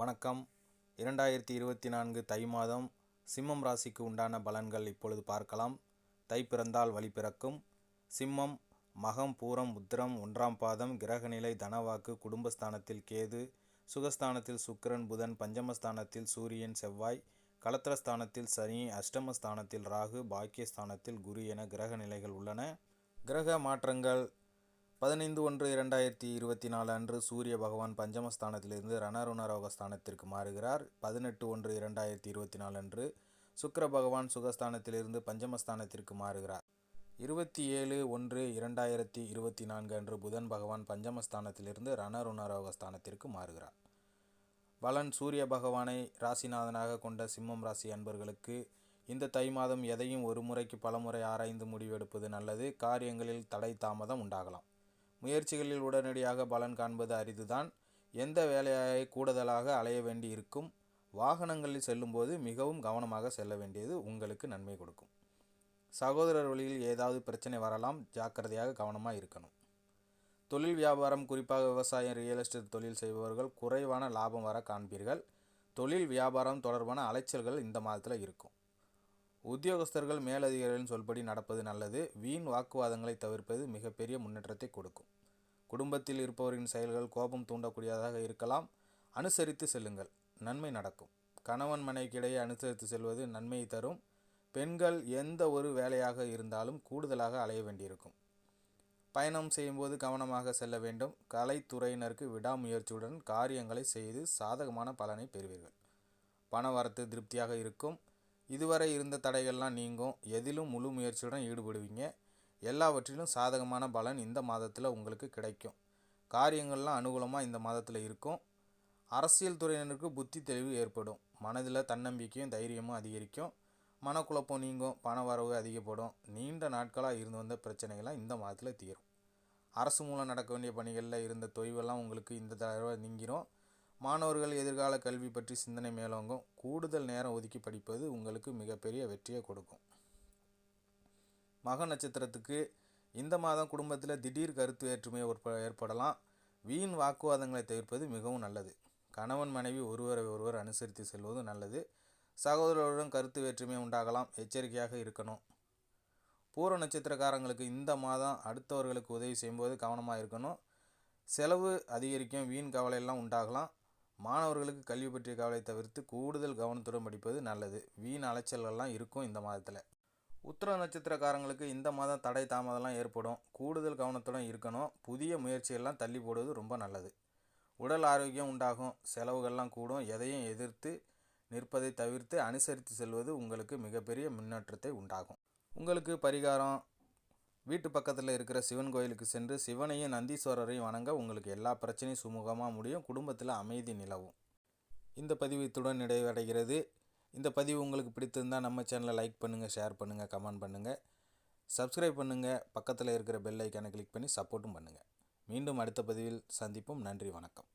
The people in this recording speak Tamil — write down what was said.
வணக்கம். இரண்டாயிரத்தி இருபத்தி நான்கு தை மாதம் சிம்மம் ராசிக்கு உண்டான பலன்கள் இப்பொழுது பார்க்கலாம். தை பிறந்தால் வழி பிறக்கும். சிம்மம் மகம் பூரம் உத்திரம் ஒன்றாம் பாதம் கிரகநிலை தனவாக்கு குடும்பஸ்தானத்தில் கேது சுகஸ்தானத்தில் சுக்கிரன் புதன் பஞ்சமஸ்தானத்தில் சூரியன் செவ்வாய் கலத்திரஸ்தானத்தில் சனி அஷ்டமஸ்தானத்தில் ராகு பாக்கியஸ்தானத்தில் குரு என கிரக நிலைகள் உள்ளன. கிரக மாற்றங்கள் பதினைந்து ஒன்று இரண்டாயிரத்தி இருபத்தி நாலு அன்று சூரிய பகவான் பஞ்சமஸ்தானத்திலிருந்து ரணருணரோக ஸ்தானத்திற்கு மாறுகிறார். பதினெட்டு ஒன்று இரண்டாயிரத்தி இருபத்தி நாலு அன்று சுக்கர பகவான் சுகஸ்தானத்திலிருந்து பஞ்சமஸ்தானத்திற்கு மாறுகிறார். இருபத்தி ஏழு ஒன்று இரண்டாயிரத்தி இருபத்தி நான்கு அன்று புதன் பகவான் பஞ்சமஸ்தானத்திலிருந்து ரணருணரோக ஸ்தானத்திற்கு மாறுகிறார். பலன் சூரிய பகவானை ராசிநாதனாக கொண்ட சிம்மம் ராசி அன்பர்களுக்கு இந்த தை மாதம் எதையும் ஒரு முறைக்கு பலமுறை ஆராய்ந்து முடிவெடுப்பது நல்லது. காரியங்களில் தடை தாமதம் உண்டாகலாம். முயற்சிகளில் உடனடியாக பலன் காண்பது அரிதுதான். எந்த வேலையை கூடுதலாக அலைய வேண்டி இருக்கும் வாகனங்களில் செல்லும்போது மிகவும் கவனமாக செல்ல வேண்டியது உங்களுக்கு நன்மை கொடுக்கும். சகோதரர் வழியில் ஏதாவது பிரச்சனை வரலாம் ஜாக்கிரதையாக கவனமாக இருக்கணும். தொழில் வியாபாரம் குறிப்பாக விவசாயம் ரியல் எஸ்டேட் தொழில் செய்பவர்கள் குறைவான லாபம் வர காண்பீர்கள். தொழில் வியாபாரம் தொடர்பான அலைச்சல்கள் இந்த மாதத்தில் இருக்கும். உத்தியோகஸ்தர்கள் மேலதிகாரிகளின் சொல்படி நடப்பது நல்லது. வீண் வாக்குவாதங்களை தவிர்ப்பது மிகப்பெரிய முன்னேற்றத்தை கொடுக்கும். குடும்பத்தில் இருப்பவரின் செயல்கள் கோபம் தூண்டக்கூடியதாக இருக்கலாம். அனுசரித்து செல்லுங்கள். நன்மை நடக்கும். கணவன் மனைவிக்கிடையே அனுசரித்து செல்வது நன்மையை தரும். பெண்கள் எந்த ஒரு வேலையாக இருந்தாலும் கூடுதலாக அலைய வேண்டியிருக்கும். பயணம் செய்யும்போது கவனமாக செல்ல வேண்டும். கலைத்துறையினருக்கு விடாமுயற்சியுடன் காரியங்களை செய்து சாதகமான பலனை பெறுவீர்கள். பண வரத்து திருப்தியாக இருக்கும். இதுவரை இருந்த தடைகள்லாம் நீங்கும். எதிலும் முழு முயற்சியுடன் ஈடுபடுவீங்க. எல்லாவற்றிலும் சாதகமான பலன் இந்த மாதத்தில் உங்களுக்கு கிடைக்கும். காரியங்கள்லாம் அனுகூலமாக இந்த மாதத்தில் இருக்கும். அரசியல் துறையினருக்கு புத்தி தெளிவு ஏற்படும். மனதில் தன்னம்பிக்கையும் தைரியமும் அதிகரிக்கும். மனக்குழப்பம் நீங்கும். பண வரவு அதிகப்படும். நீண்ட நாட்களாக இருந்து வந்த பிரச்சனைகள்லாம் இந்த மாதத்தில் தீரும். அரசு மூலம் நடக்க வேண்டிய பணிகளில் இருந்த தொய்வெல்லாம் உங்களுக்கு இந்த தடவை நீங்கிரும். மாணவர்கள் எதிர்கால கல்வி பற்றி சிந்தனை மேலோங்கும். கூடுதல் நேரம் ஒதுக்கி படிப்பது உங்களுக்கு மிகப்பெரிய வெற்றியை கொடுக்கும். மக நட்சத்திரத்துக்கு இந்த மாதம் குடும்பத்தில் திடீர் கருத்து வேற்றுமை ஏற்படலாம். வீண் வாக்குவாதங்களை தவிர்ப்பது மிகவும் நல்லது. கணவன் மனைவி ஒருவரை ஒருவர் அனுசரித்து செல்வது நல்லது. சகோதரருடன் கருத்து வேற்றுமை உண்டாகலாம். எச்சரிக்கையாக இருக்கணும். பூர்வ நட்சத்திரக்காரங்களுக்கு இந்த மாதம் அடுத்தவர்களுக்கு உதவி செய்யும்போது கவனமாக இருக்கணும். செலவு அதிகரிக்கும். வீண் கவலையெல்லாம் உண்டாகலாம். மாணவர்களுக்கு கல்வி பற்றிய கவலை தவிர்த்து கூடுதல் கவனத்துடன் படிப்பது நல்லது. வீண் அலைச்சல்கள்லாம் இருக்கும் இந்த மாதத்தில். உத்திர நட்சத்திரக்காரங்களுக்கு இந்த மாதம் தடை தாமதம்லாம் ஏற்படும். கூடுதல் கவனத்துடன் இருக்கணும். புதிய முயற்சியெல்லாம் தள்ளி போடுவது ரொம்ப நல்லது. உடல் ஆரோக்கியம் உண்டாகும். செலவுகள்லாம் கூடும். எதையும் எதிர்த்து நிற்பதை தவிர்த்து அனுசரித்து செல்வது உங்களுக்கு மிகப்பெரிய முன்னேற்றத்தை உண்டாகும். உங்களுக்கு பரிகாரம் வீட்டு பக்கத்தில் இருக்கிற சிவன் கோயிலுக்கு சென்று சிவனையும் நந்தீஸ்வரரையும் வணங்க உங்களுக்கு எல்லா பிரச்சனையும் சுமூகமாக முடியும். குடும்பத்தில் அமைதி நிலவும். இந்த பதிவு இத்துடன் நிறைவடைகிறது. இந்த பதிவு உங்களுக்கு பிடித்திருந்தால் நம்ம சேனலை லைக் பண்ணுங்கள் ஷேர் பண்ணுங்கள் கமெண்ட் பண்ணுங்கள் சப்ஸ்கிரைப் பண்ணுங்கள் பக்கத்தில் இருக்கிற பெல் ஐக்கானை கிளிக் பண்ணி சப்போர்ட்டும் பண்ணுங்கள் மீண்டும் அடுத்த பதிவில் சந்திப்போம். நன்றி வணக்கம்.